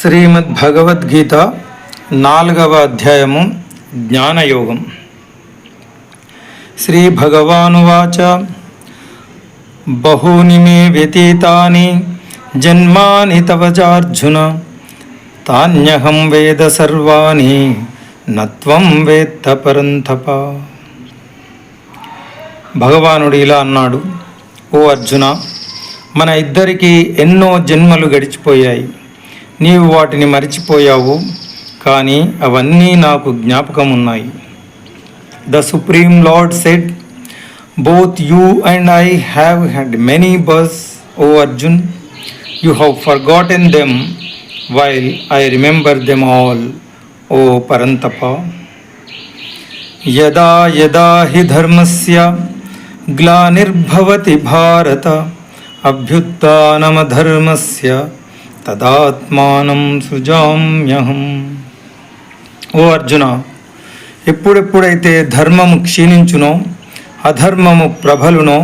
శ్రీమద్ భగవద్గీత నాలుగవ అధ్యాయము జ్ఞానయోగం. శ్రీ భగవానువాచ బహూని మే వ్యతీతాని జన్మాని తవ చార్జున తాన్యహం వేద సర్వాణి నత్వం వేత్త పరంతప. భగవానుడు ఇలా అన్నాడు ఓ అర్జున మన ఇద్దరికి ఎన్నో జన్మలు గడిచిపోయాయి. నీవు వాటిని మరిచిపోయావు కానీ అవన్నీ నాకు జ్ఞాపకం ఉన్నాయి the supreme lord said both you and I have had many births O Arjun you have forgotten them while I remember them all O Parantapa యదా యదా హి ధర్మస్య గ్లానిర్భవతి భారత అభ్యుత్నమధర్మస్య తదాత్మానం సృజామ్యహం. ఓ అర్జున ఎప్పుడెప్పుడైతే ధర్మము క్షీణించునో అధర్మము ప్రభలునో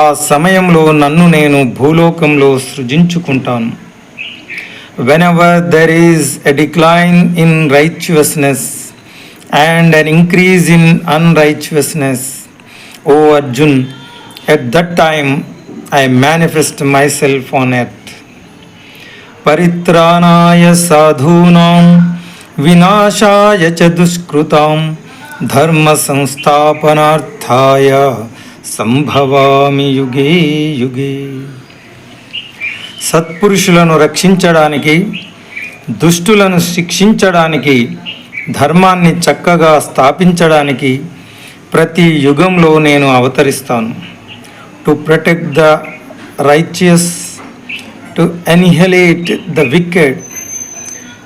ఆ సమయంలో నన్ను నేను భూలోకంలో సృజించుకుంటాను. Whenever there is a decline in righteousness and an increase in unrighteousness O Arjun at that time I manifest myself on earth పరిత్రాణాయ సాధూనాం వినాశాయ చ దుష్కృతాం ధర్మ సంస్థాపనార్థాయ సంభవామి యుగే యుగే. సత్పురుషులను రక్షించడానికి దుష్టులను శిక్షించడానికి ధర్మాన్ని చక్కగా స్థాపించడానికి ప్రతి యుగంలో నేను అవతరిస్తాను. To protect the righteous to annihilate the wicked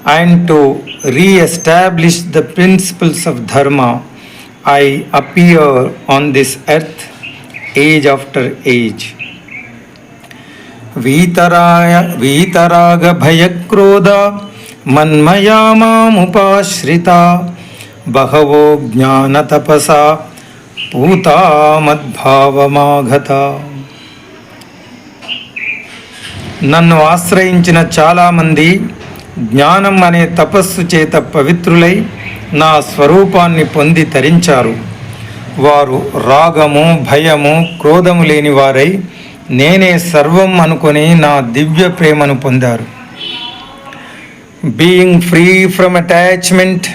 and to re establish the principles of Dharma, I appear on this earth age after age. वीतराय वीतरागभयक्रोधा मन्मया मामुपाश्रिता बहवो ज्ञानतपसा पूता मद्भावमागता నన్ను ఆశ్రయించిన చాలామంది జ్ఞానం అనే తపస్సు చేత పవిత్రులై నా స్వరూపాన్ని పొంది తరించారు. వారు రాగము భయము క్రోధము లేని వారై నేనే సర్వం అనుకొని నా దివ్య ప్రేమను పొందారు. Being free from attachment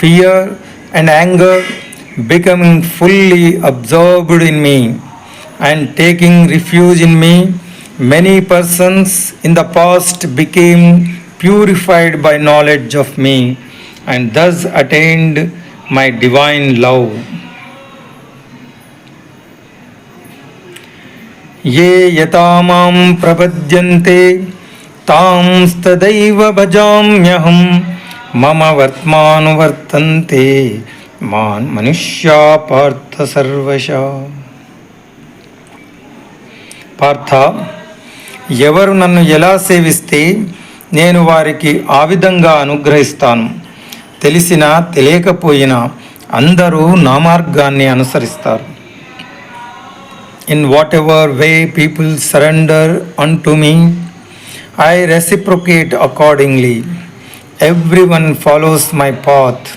fear and anger becoming fully absorbed in me and taking refuge in me Many persons in the past became purified by knowledge of me and thus attained my divine love. ये यतामां प्रपद्यन्ते तांस्तदैव भजाम्यहं मम वर्त्मानुवर्तन्ते मान मनुष्या पार्थ सर्वशा पार्थ ఎవరు నన్ను ఎలా సేవిస్తే నేను వారికి ఆ విధంగా అనుగ్రహిస్తాను. తెలిసినా తెలియకపోయినా అందరూ నా మార్గాన్ని అనుసరిస్తారు. In whatever way people surrender unto me I reciprocate accordingly everyone follows my path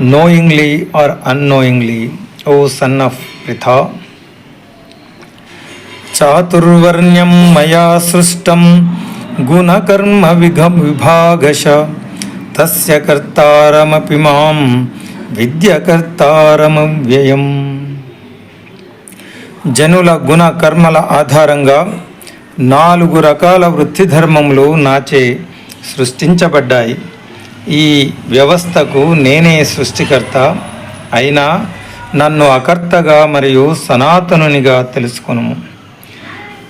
knowingly or unknowingly O son of Pritha. చాతుర్వర్ణ్యం మయా సృష్టం గుణకర్మ విఘ విభాగశ. తస్య కర్తారమపి మాం విద్యకర్తారమవ్యయం జనుల గుణ కర్మల ఆధారంగా నాలుగు రకాల వృత్తి ధర్మములు నాచే సృష్టించబడ్డాయి. ఈ వ్యవస్థకు నేనే సృష్టికర్త అయినా నన్ను అకర్తగా మరియు సనాతనునిగా తెలుసుకును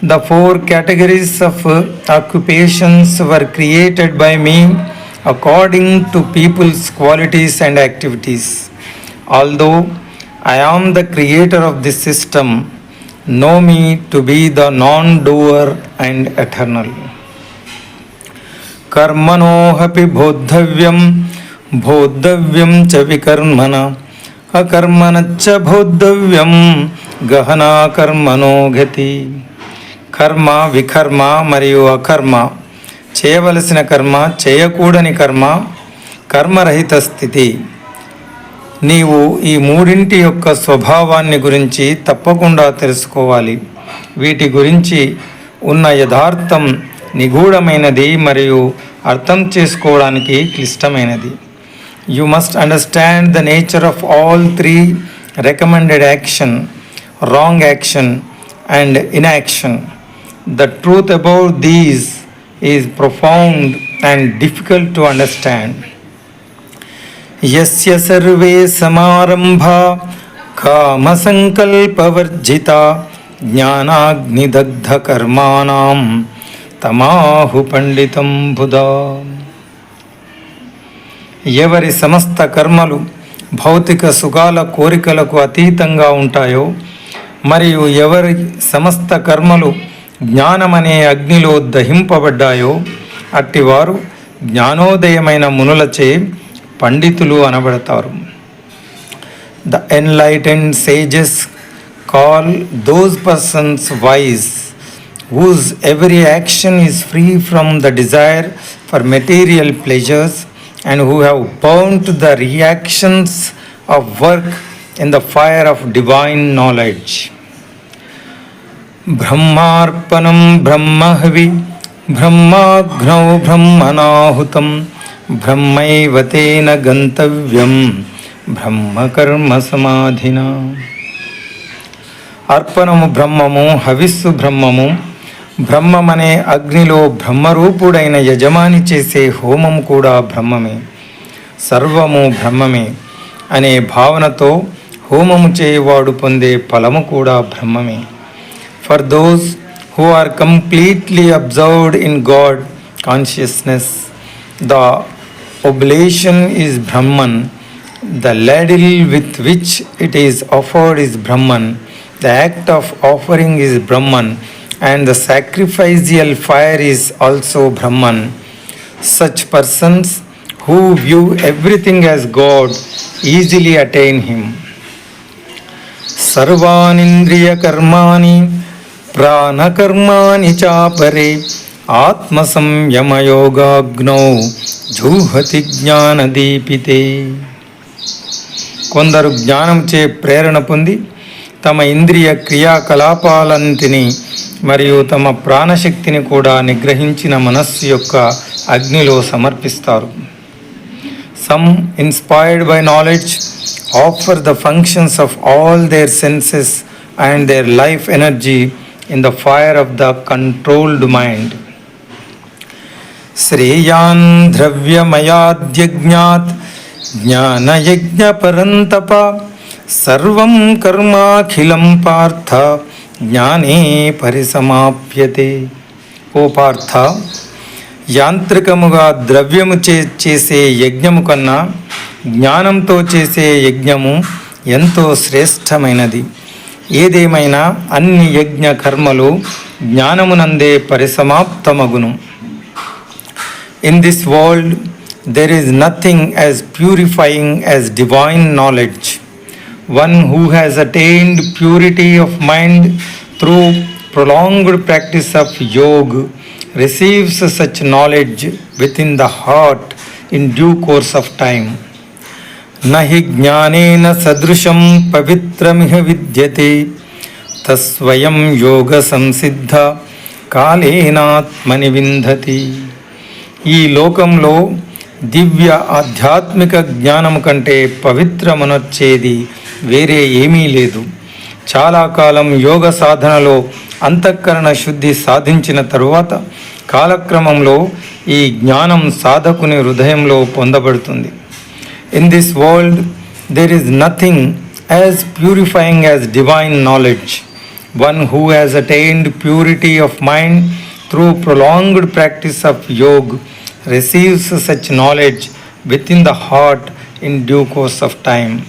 The four categories of uh, occupations were created by me according to people's qualities and activities. Although I am the creator of this system, know me to be the non doer and eternal. कर्मणोऽपि बोद्धव्यं बोद्धव्यं च विकर्मण अकर्मणश्च बोद्धव्यं गहना कर्मणो गति కర్మ వికర్మ మరియు అకర్మ. చేయవలసిన కర్మ చేయకూడని కర్మ కర్మరహిత స్థితి. నీవు ఈ మూడింటి యొక్క స్వభావాన్ని గురించి తప్పకుండా తెలుసుకోవాలి. వీటి గురించి ఉన్న యథార్థం నిగూఢమైనది మరియు అర్థం చేసుకోవడానికి క్లిష్టమైనది. You must understand the nature of all three recommended action wrong action and inaction the truth about these is profound and difficult to understand యస్య సర్వే సమారంభా కామసంకల్పవర్జిత జ్ఞానాగ్నిదగ్ధకర్మాణం తమాహు పండితం బుధా ఎవరి సమస్త కర్మలు భౌతిక సుఖాల కోరికలకు అతీతంగా ఉంటాయో మరియు ఎవరి సమస్త కర్మలు జ్ఞానమనే అగ్నిలో దహింపబడ్డాయో? అట్టివారు జ్ఞానోదయమైన మునులచే పండితులు అనబడతారు. The enlightened sages call those persons wise whose every action is free from the desire for material pleasures and who have burnt the reactions of work in the fire of divine knowledge బ్రహ్మార్పణం బ్రహ్మహవి బ్రహ్మాఘ్నౌ బ్రహ్మనాహుతం బ్రహ్మైవ తేన గంతవ్యం బ్రహ్మకర్మ సమాధిన. అర్పణము బ్రహ్మము హవిస్సు బ్రహ్మము బ్రహ్మమనే అగ్నిలో బ్రహ్మరూపుడైన యజమాని చేసే హోమం కూడా బ్రహ్మమే. సర్వము బ్రహ్మమే అనే భావనతో హోమము చేయవాడు పొందే ఫలము కూడా బ్రహ్మమే. for those who are completely absorbed in God consciousness. The oblation is Brahman. The ladle with which it is offered is Brahman. The act of offering is Brahman. And the sacrificial fire is also Brahman. Such persons who view everything as God easily attain Him. सर्वानिन्द्रियकर्माणि ప్రాణకర్మాణి చాపరే ఆత్మసంయమయోగాగ్నౌ జూహతి జ్ఞానదీపితే. కొందరు జ్ఞానంచే ప్రేరణ పొంది తమ ఇంద్రియ క్రియాకలాపాలంటిని మరియు తమ ప్రాణశక్తిని కూడా నిగ్రహించిన మనస్సు యొక్క అగ్నిలో సమర్పిస్తారు. Some inspired by knowledge offer the functions of all their senses and their life energy in the fire of the controlled mind Shreyan ద్రవ్యమయాద్యజ్ఞాత్ జ్ఞానయజ్ఞపరంతప సర్వం కర్మాఖిలం పార్థ జ్ఞానే పరిసమాప్యతే ఓ పార్థ యాంత్రికముగా ద్రవ్యము చే చేసే యజ్ఞము కన్నా జ్ఞానంతో చేసే యజ్ఞము ఎంతో శ్రేష్టమైనది ఏదేమైనా అన్ని యజ్ఞ కర్మలు జ్ఞానమునందే పరిసమాప్తమగును. In this world there is nothing as purifying as divine knowledge one who has attained purity of mind through prolonged practice of yoga receives such knowledge within the heart in due course of time నహి జ్ఞానేన సదృశం పవిత్రమిహ విద్యతే. తస్వయం యోగ సంసిద్ధ కాలేనాత్మని విందతి ఈ లోకంలో దివ్య ఆధ్యాత్మిక జ్ఞానం కంటే పవిత్రమనొచ్చేది వేరే ఏమీ లేదు. చాలా కాలం యోగ సాధనలో అంతఃకరణ శుద్ధి సాధించిన తరువాత కాలక్రమంలో ఈ జ్ఞానం సాధకుని హృదయంలో పొందబడుతుంది. In this world, there is nothing as purifying as divine knowledge. One who has attained purity of mind through prolonged practice of yoga receives such knowledge within the heart in due course of time.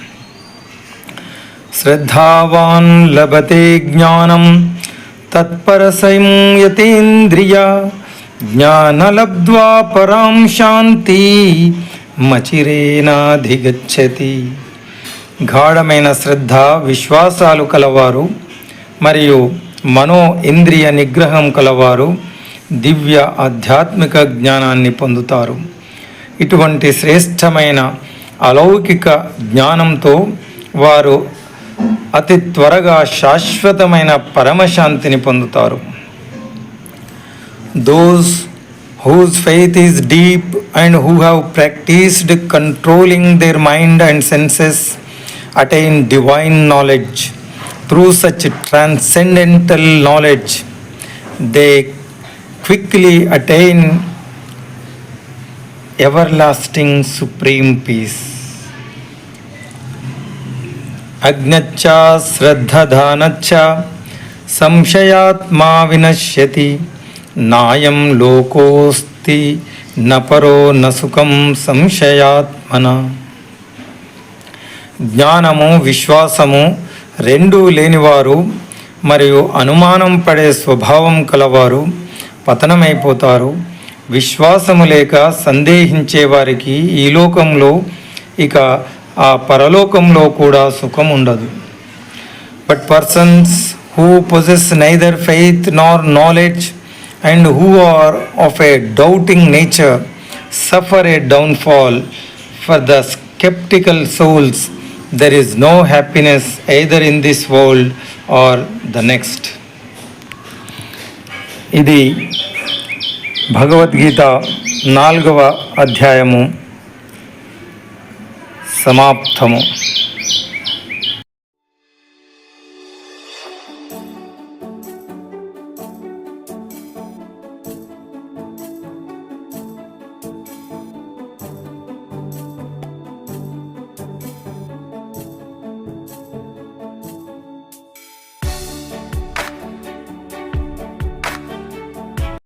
श्रद्धावान् gyanam ज्ञानं तत्परसंयतेन्द्रिया ज्ञानलब्ध्वा param shanti. మచిరేనాధిగచ్చతి. గాఢమైన శ్రద్ధ విశ్వాసాలు కలవారు మరియు మనో ఇంద్రియ నిగ్రహం కలవారు దివ్య ఆధ్యాత్మిక జ్ఞానాన్ని పొందుతారు. ఇటువంటి శ్రేష్టమైన అలౌకిక జ్ఞానంతో వారు అతి త్వరగా శాశ్వతమైన పరమశాంతిని పొందుతారు. Those whose faith is deep and who have practiced controlling their mind and senses attain divine knowledge. Through such transcendental knowledge, they quickly attain everlasting supreme peace. अज्ञच्च श्रद्धधानच्च संशयात्मा विनश्यति నాయం లోకోస్తి నపరో నసుఖం సంశయాత్మన. జ్ఞానము విశ్వాసము రెండూ లేనివారు మరియు అనుమానం పడే స్వభావం కలవారు పతనమైపోతారు. విశ్వాసము లేక సందేహించే వారికి ఈ లోకంలో ఇక ఆ పరలోకంలో కూడా సుఖం ఉండదు. But persons who possess neither faith nor knowledge and who are of a doubting nature suffer a downfall for the skeptical souls there is no happiness either in this world or the next ఇది భగవద్గీత నాలుగవ అధ్యాయము సమాప్తము